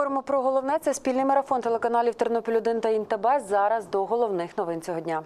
Говоримо про головне. Це спільний марафон телеканалів Тернопіль 1 та ІНТБ. Зараз до головних новин цього дня.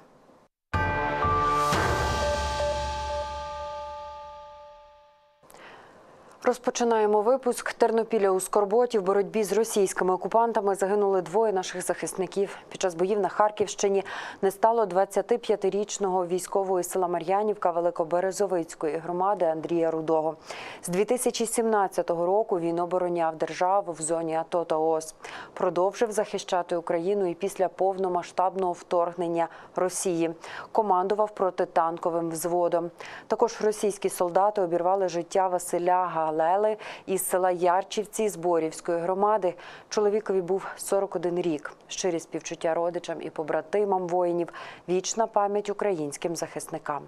Розпочинаємо випуск. Тернопіля у Скорботі в боротьбі з російськими окупантами загинули двоє наших захисників. Під час боїв на Харківщині не стало 25-річного військового села Мар'янівка Великоберезовицької громади Андрія Рудого. З 2017 року він обороняв державу в зоні АТО та ООС. Продовжив захищати Україну і після повномасштабного вторгнення Росії. Командував протитанковим взводом. Також російські солдати обірвали життя Василя Галели із села Ярчівці Зборівської громади. Чоловікові був 41 рік. Щирі співчуття родичам і побратимам воїнів. Вічна пам'ять українським захисникам.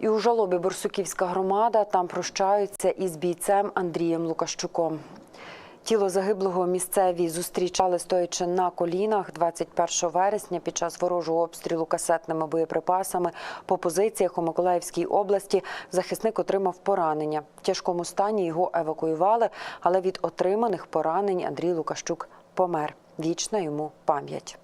І у жалобі Борсуківська громада там прощаються із бійцем Андрієм Лукащуком. Тіло загиблого місцеві зустрічали стоячи на колінах 21 вересня під час ворожого обстрілу касетними боєприпасами по позиціях у Миколаївській області. Захисник отримав поранення. В тяжкому стані його евакуювали, але від отриманих поранень Андрій Лукащук помер. Вічна йому пам'ять.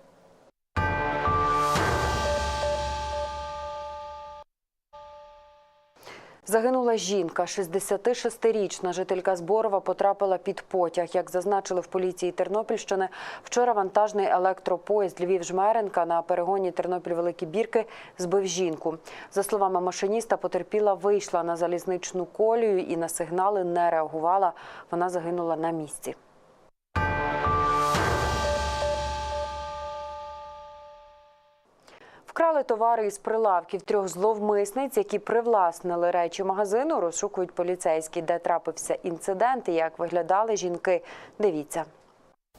Загинула жінка, 66-річна жителька Зборова потрапила під потяг. Як зазначили в поліції Тернопільщини, вчора вантажний електропоїзд Львів-Жмеренка на перегоні Тернопіль-Великі Бірки збив жінку. За словами машиніста, потерпіла вийшла на залізничну колію і на сигнали не реагувала. Вона загинула на місці. Вкрали товари із прилавків трьох зловмисниць, які привласнили речі магазину. Розшукують поліцейські, де трапився інцидент і як виглядали жінки. Дивіться.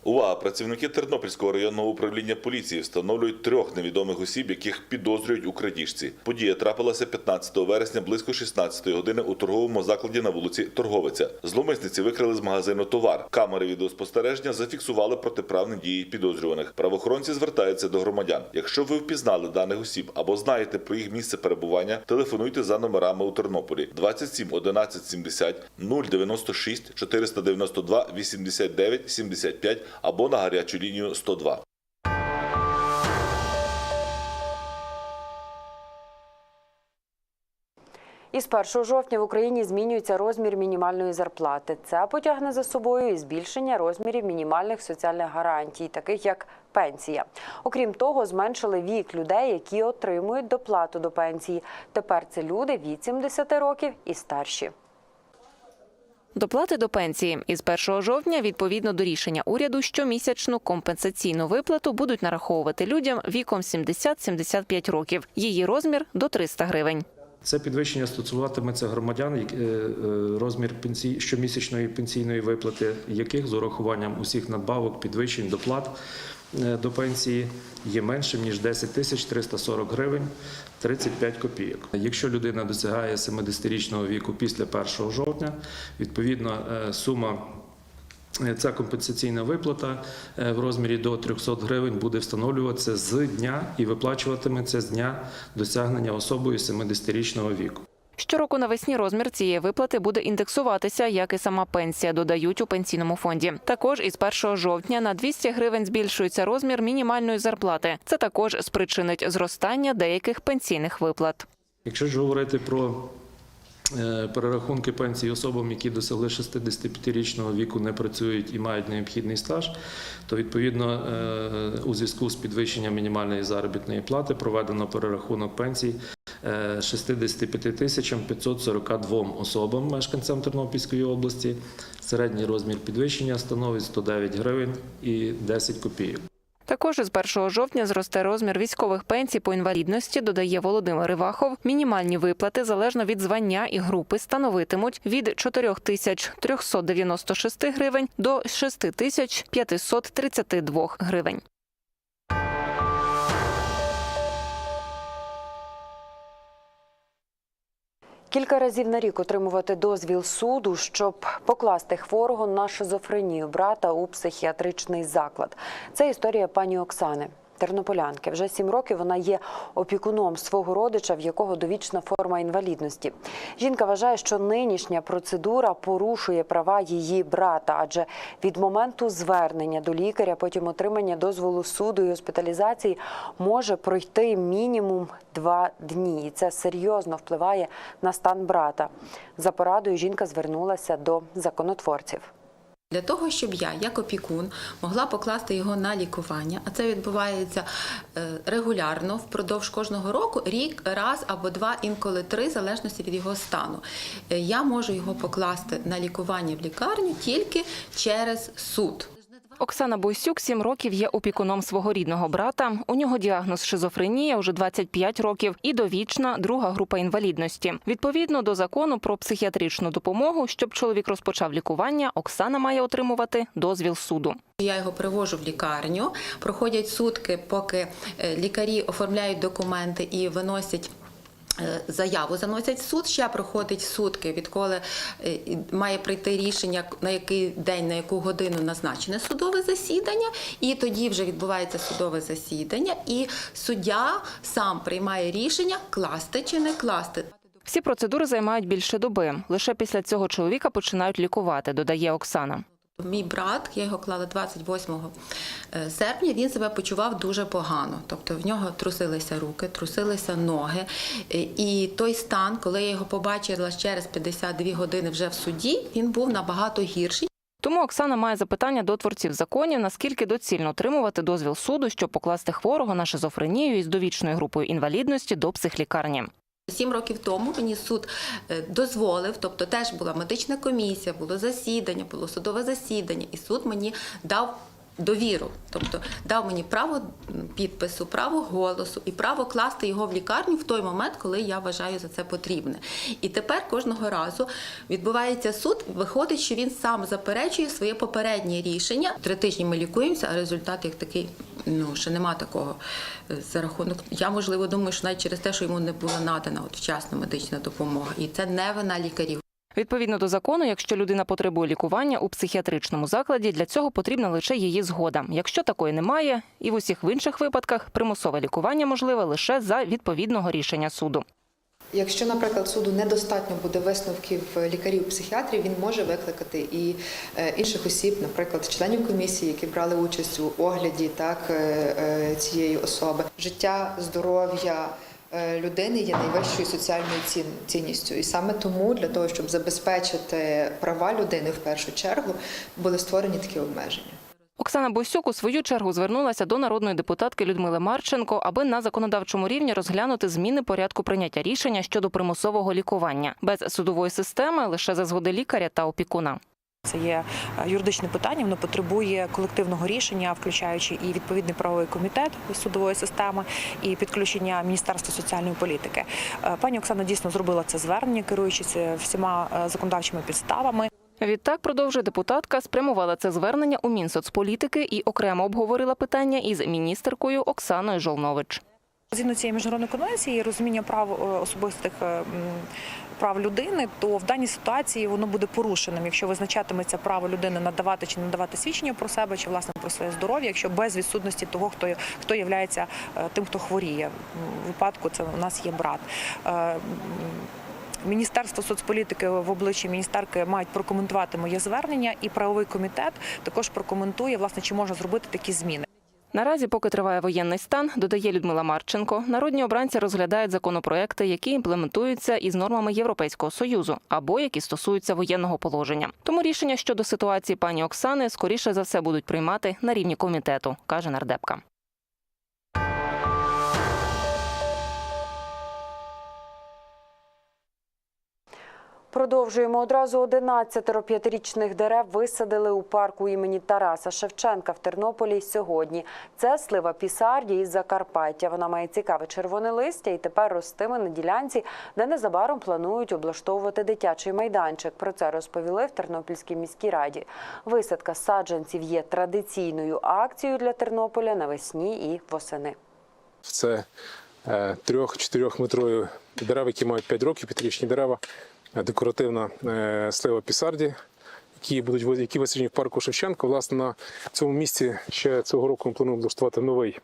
Увага! Працівники Тернопільського районного управління поліції встановлюють трьох невідомих осіб, яких підозрюють у крадіжці. Подія трапилася 15 вересня близько 16 години у торговому закладі на вулиці Торговиця. Зломисниці викрали з магазину товар. Камери відеоспостереження зафіксували протиправні дії підозрюваних. Правоохоронці звертаються до громадян. Якщо ви впізнали даних осіб або знаєте про їх місце перебування, телефонуйте за номерами у Тернополі 27 11 70 096 492 89 75 або на гарячу лінію 102. Із 1 жовтня в Україні змінюється розмір мінімальної зарплати. Це потягне за собою і збільшення розмірів мінімальних соціальних гарантій, таких як пенсія. Окрім того, зменшили вік людей, які отримують доплату до пенсії. Тепер це люди від 70 років і старші. Доплати до пенсії із 1 жовтня, відповідно до рішення уряду, щомісячну компенсаційну виплату будуть нараховувати людям віком 70-75 років. Її розмір до 300 гривень. Це підвищення стосуватиметься громадян, е, е, розмір пенсій, щомісячної пенсійної виплати, яких з урахуванням усіх надбавок, підвищень, доплат е, до пенсії є меншим ніж 10 тисяч 340 гривень 35 копійок. Якщо людина досягає 70-річного віку після 1 жовтня, відповідно сума Ця компенсаційна виплата е, в розмірі до 300 гривень буде встановлюватися з дня і виплачуватиметься з дня досягнення особою 70-річного віку. Щороку навесні розмір цієї виплати буде індексуватися, як і сама пенсія, додають у пенсійному фонді. Також із 1 жовтня на 200 гривень збільшується розмір мінімальної зарплати. Це також спричинить зростання деяких пенсійних виплат. Якщо ж говорити про е, перерахунки пенсій особам, які досягли 65-річного віку, не працюють і мають необхідний стаж, то відповідно е, у зв'язку з підвищенням мінімальної заробітної плати проведено перерахунок пенсій е, 65 тисячам 542 особам, мешканцям Тернопільської області. Середній розмір підвищення становить 109 гривень і 10 копійок. Також із 1 жовтня зросте розмір військових пенсій по інвалідності, додає Володимир Івахов. Мінімальні виплати залежно від звання і групи становитимуть від 4 тисяч 396 гривень до 6 тисяч 532 гривень. Кілька разів на рік отримувати дозвіл суду, щоб покласти хворого на шизофренію брата у психіатричний заклад. Це історія пані Оксани. Тернополянки. Вже сім років вона є опікуном свого родича, в якого довічна форма інвалідності. Жінка вважає, що нинішня процедура порушує права її брата, адже від моменту звернення до лікаря, потім отримання дозволу суду і госпіталізації може пройти мінімум два дні. І це серйозно впливає на стан брата. За порадою жінка звернулася до законотворців. Для того, щоб я, як опікун, могла покласти його на лікування, а це відбувається е, регулярно впродовж кожного року, рік, раз або два, інколи три, в залежності від його стану. Е, Я можу його покласти на лікування в лікарню тільки через суд. Оксана Бойсюк сім років є опікуном свого рідного брата. У нього діагноз шизофренія вже 25 років і довічна друга група інвалідності. Відповідно до закону про психіатричну допомогу, щоб чоловік розпочав лікування, Оксана має отримувати дозвіл суду. Я його привожу в лікарню. Проходять сутки, поки е, лікарі оформляють документи і виносять. Е, Заяву заносять в суд, ще проходить сутки, відколи е, має прийти рішення, на який день, на яку годину назначене судове засідання, і тоді вже відбувається судове засідання, і суддя сам приймає рішення класти чи не класти. Всі процедури займають більше доби. Лише після цього чоловіка починають лікувати, додає Оксана. Мій брат, я його клала 28 е, серпня, він себе почував дуже погано. Тобто в нього трусилися руки, трусилися ноги. Е, І той стан, коли я його побачила через 52 години вже в суді, він був набагато гірший. Тому Оксана має запитання до творців законів, наскільки доцільно отримувати дозвіл суду, щоб покласти хворого на шизофренію із довічною групою інвалідності до психлікарні. Сім років тому мені суд е, дозволив, тобто теж була медична комісія, було засідання, було судове засідання, і суд мені дав довіру, тобто дав мені право підпису, право голосу і право класти його в лікарню в той момент, коли я вважаю за це потрібне. І тепер кожного разу відбувається суд. Виходить, що він сам заперечує своє попереднє рішення. Три тижні ми лікуємося, а результат як такий. Ну, ще нема такого е, за рахунок. Я можливо думаю, що навіть через те, що йому не була надана от вчасна медична допомога, і це не вина лікарів. Відповідно до закону, якщо людина потребує лікування у психіатричному закладі, для цього потрібна лише її згода. Якщо такої немає, і в усіх інших випадках примусове лікування можливе лише за відповідного рішення суду. Якщо, наприклад, суду недостатньо буде висновків лікарів-психіатрів, він може викликати і е, інших осіб, наприклад, членів комісії, які брали участь у огляді так е, е, цієї особи. Життя, здоров'я е, людини є найвищою соціальною цінністю, і саме тому для того, щоб забезпечити права людини в першу чергу, були створені такі обмеження. Оксана Бойсюк у свою чергу звернулася до народної депутатки Людмили Марченко, аби на законодавчому рівні розглянути зміни порядку прийняття рішення щодо примусового лікування без судової системи лише за згоди лікаря та опікуна. Це є е, юридичне питання, воно потребує колективного рішення, включаючи і відповідний правовий комітет судової системи, і підключення Міністерства соціальної політики. Е, Пані Оксана дійсно зробила це звернення, керуючись е, всіма законодавчими підставами. Відтак, продовжує депутатка, спрямувала це звернення у Мінсоцполітики і окремо обговорила питання із міністеркою Оксаною Жолнович. Згідно цієї міжнародної конвенції, розуміння прав е, особистих е, прав людини, то в даній ситуації воно буде порушеним, якщо визначатиметься право людини надавати чи надавати свідчення про себе, чи власне про своє здоров'я, якщо без відсутності того, хто хто є тим, хто хворіє. В випадку це у нас є брат. Міністерство соцполітики в обличчі міністерки мають прокоментувати моє звернення, і правовий комітет також прокоментує власне, чи можна зробити такі зміни. Наразі, поки триває воєнний стан, додає Людмила Марченко, народні обранці розглядають законопроекти, які імплементуються із нормами Європейського союзу або які стосуються воєнного положення. Тому рішення щодо ситуації пані Оксани скоріше за все будуть приймати на рівні комітету, каже нардепка. Продовжуємо одразу 11 п'ятирічних дерев висадили у парку імені Тараса Шевченка в Тернополі сьогодні. Це слива пісарді із Закарпаття. Вона має цікаве червоне листя і тепер ростиме на ділянці, де незабаром планують облаштовувати дитячий майданчик. Про це розповіли в Тернопільській міській раді. Висадка саджанців є традиційною акцією для Тернополя навесні і восени. Це е, трьох-чотирьох метрові дерева, які мають 5 років, п'ятирічні дерева, декоративна е, слива пісарді, які будуть які висаджені в парку Шевченко. Власне, на цьому місці ще цього року ми плануємо облаштувати новий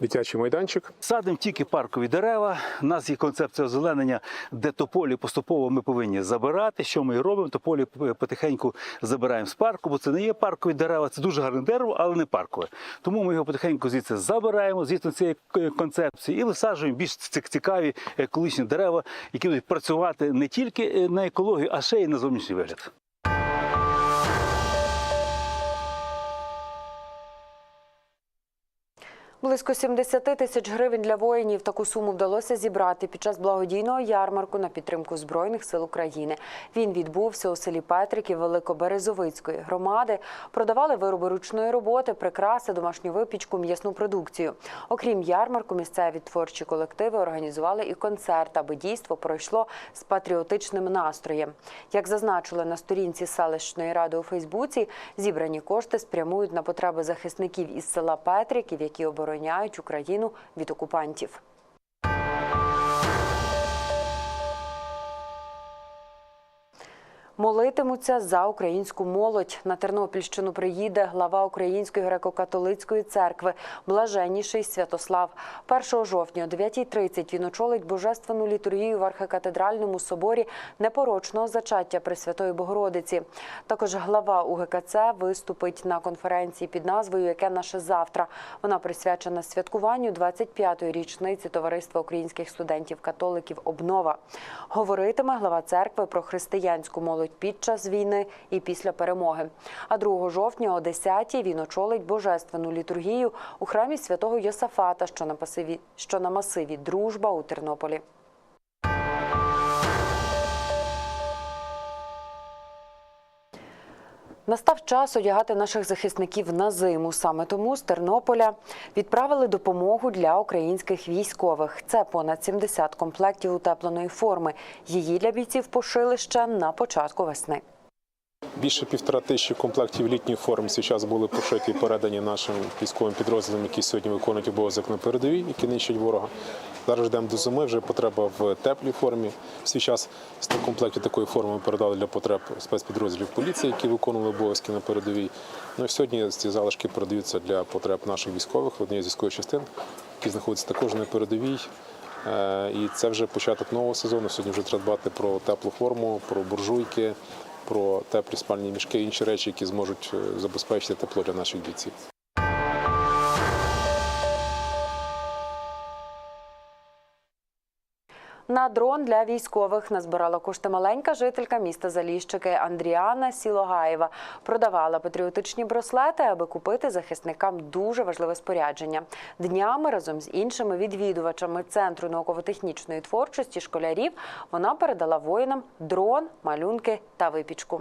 дитячий майданчик. Садимо тільки паркові дерева. У нас є концепція озеленення, де тополі поступово ми повинні забирати. Що ми і робимо? Тополі потихеньку забираємо з парку, бо це не є паркові дерева, це дуже гарне дерево, але не паркове. Тому ми його потихеньку звідси забираємо, звідси цієї концепції, і висаджуємо більш ці- цікаві екологічні дерева, які будуть працювати не тільки на екологію, а ще й на зовнішній вигляд. Близько 70 тисяч гривень для воїнів таку суму вдалося зібрати під час благодійного ярмарку на підтримку Збройних сил України. Він відбувся у селі Петриків Великоберезовицької громади. Продавали вироби ручної роботи, прикраси, домашню випічку, м'ясну продукцію. Окрім ярмарку, місцеві творчі колективи організували і концерт, аби дійство пройшло з патріотичним настроєм. Як зазначили на сторінці селищної ради у Фейсбуці, зібрані кошти спрямують на потреби захисників із села Петриків, які обороняють Україну від окупантів. Молитимуться за українську молодь. На Тернопільщину приїде глава Української греко-католицької церкви Блаженніший Святослав. 1 жовтня о 9.30 він очолить божественну літургію в архикатедральному соборі непорочного зачаття Пресвятої Богородиці. Також глава УГКЦ виступить на конференції під назвою Яке наше завтра. Вона присвячена святкуванню 25-ї річниці Товариства українських студентів-католиків Обнова. Говоритиме глава церкви про християнську молодь під час війни і після перемоги. А 2 жовтня о 10-й він очолить божественну літургію у храмі святого Йосафата, що на масиві, що на масиві Дружба у Тернополі. Настав час одягати наших захисників на зиму. Саме тому з Тернополя відправили допомогу для українських військових. Це понад 70 комплектів утепленої форми. Її для бійців пошили ще на початку весни. Більше півтора тисячі комплектів форми свій час були пошиті і передані нашим військовим підрозділам, які сьогодні виконують обов'язок на передовій, які нищать ворога. Зараз йдемо до зими, вже потреба в теплій формі. В свій час 100 комплектів такої форми ми передали для потреб спецпідрозділів поліції, які виконували обов'язки на передовій. Ну і сьогодні ці залишки передаються для потреб наших військових, однієї з військових частин, які знаходяться також на передовій. Е, І це вже початок нового сезону. Сьогодні вже треба дбати про теплу форму, про буржуйки, про теплі спальні мішки, інші речі, які зможуть е, забезпечити тепло для наших бійців. На дрон для військових назбирала кошти маленька жителька міста Заліщики Андріана Сілогаєва. Продавала патріотичні браслети, аби купити захисникам дуже важливе спорядження. Днями разом з іншими відвідувачами центру науково-технічної творчості школярів вона передала воїнам дрон, малюнки та випічку.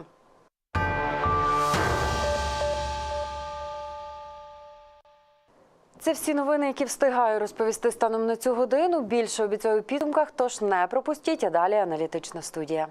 Це всі новини, які встигаю розповісти станом на цю годину. Більше обіцяю у підсумках, тож не пропустіть. А далі аналітична студія.